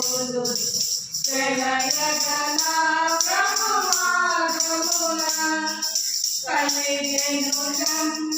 Thank you.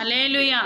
Alleluia